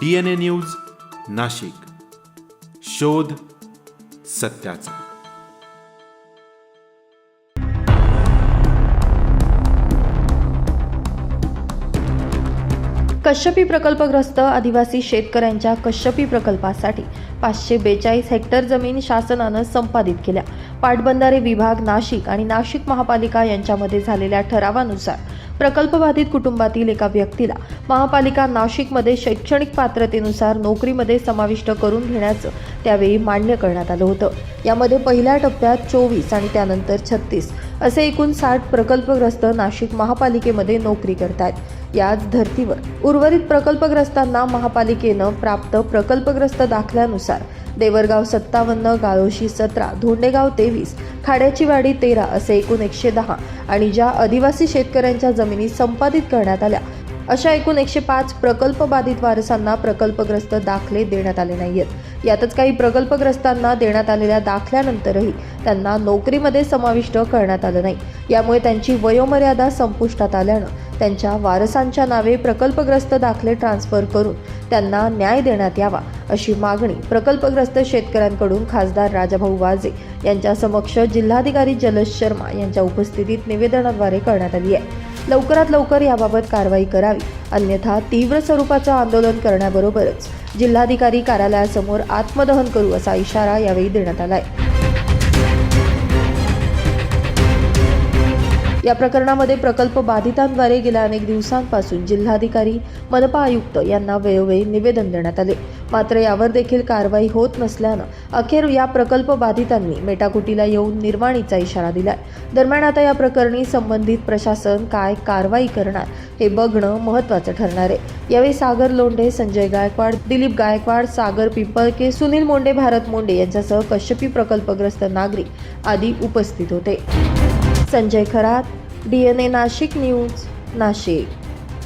D N A news Nashik. शोध सत्याचा. कश्यपी प्रकल्पग्रस्त आदिवासी शेतकऱ्यांच्या कश्यपी प्रकल्पासाठी पाचशे बेचाळीस हेक्टर जमीन शासनानं संपादित केल्या. पाटबंधारे विभाग नाशिक आणि नाशिक महापालिका यांच्यामध्ये झालेल्या ठरावानुसार प्रकल्पबाधित कुटुंबातील एका व्यक्तीला महापालिका नाशिकमध्ये शैक्षणिक पात्रतेनुसार नोकरीमध्ये समाविष्ट करून घेण्याचं त्यावेळी मान्य करण्यात आलं होतं. यामध्ये पहिल्या टप्प्यात चोवीस आणि त्यानंतर छत्तीस. असे एकूण साठ प्रकल्पग्रस्त नाशिक महापालिकेमध्ये नोकरी करतात याच धर्तीवर उर्वरित प्रकल्पग्रस्तांना महापालिकेनं प्राप्त प्रकल्पग्रस्त दाखल्यानुसार देवरगाव सत्तावन्न गाळोशी सतरा धोंडेगाव तेवीस खाड्याची वाडी तेरा असे एकूण एकशे दहा आणि ज्या आदिवासी शेतकऱ्यांच्या जमिनी संपादित करण्यात आल्या अशा एकूण एकशे पाच प्रकल्प बाधित वारसांना प्रकल्पग्रस्त दाखले देण्यात आले नाहीयेत. यातच काही प्रकल्पग्रस्तांना देण्यात आलेल्या दाखल्यानंतरही त्यांना नोकरीमध्ये समाविष्ट करण्यात आलं नाही. यामुळे त्यांची वयोमर्यादा संपुष्टात आल्यानं त्यांच्या वारसांच्या नावे प्रकल्पग्रस्त दाखले ट्रान्स्फर करून त्यांना न्याय देण्यात यावा अशी मागणी प्रकल्पग्रस्त शेतकऱ्यांकडून खासदार राजाभाऊ वाजे यांच्या समक्ष जिल्हाधिकारी जलज शर्मा यांच्या उपस्थितीत निवेदनाद्वारे करण्यात आली आहे. लवकरात लवकर याबाबत कारवाई करावी. अन्यथा तीव्र स्वरूपाचं आंदोलन करण्याबरोबरच जिल्हाधिकारी कार्यालयासमोर आत्मदहन करू असा इशारा यावेळी देण्यात आला आहे या प्रकरणामध्ये प्रकल्प बाधितांद्वारे गेल्या अनेक दिवसांपासून जिल्हाधिकारी मनपा आयुक्त यांना वेळोवेळी निवेदन देण्यात आले. मात्र यावर देखील कारवाई होत नसल्यानं अखेर या प्रकल्प बाधितांनी मेटाकुटीला येऊन निर्वाणीचा इशारा दिलाय. दरम्यान आता या प्रकरणी संबंधित प्रशासन काय कारवाई करणार हे बघणं महत्त्वाचं ठरणार आहे. यावेळी सागर लोंढे संजय गायकवाड दिलीप गायकवाड सागर पिंपळके सुनील मोंडे भारत मोंडे यांच्यासह कश्यपी प्रकल्पग्रस्त नागरिक आदी उपस्थित होते. Sanjay Kharat D N A Nashik news Nashik.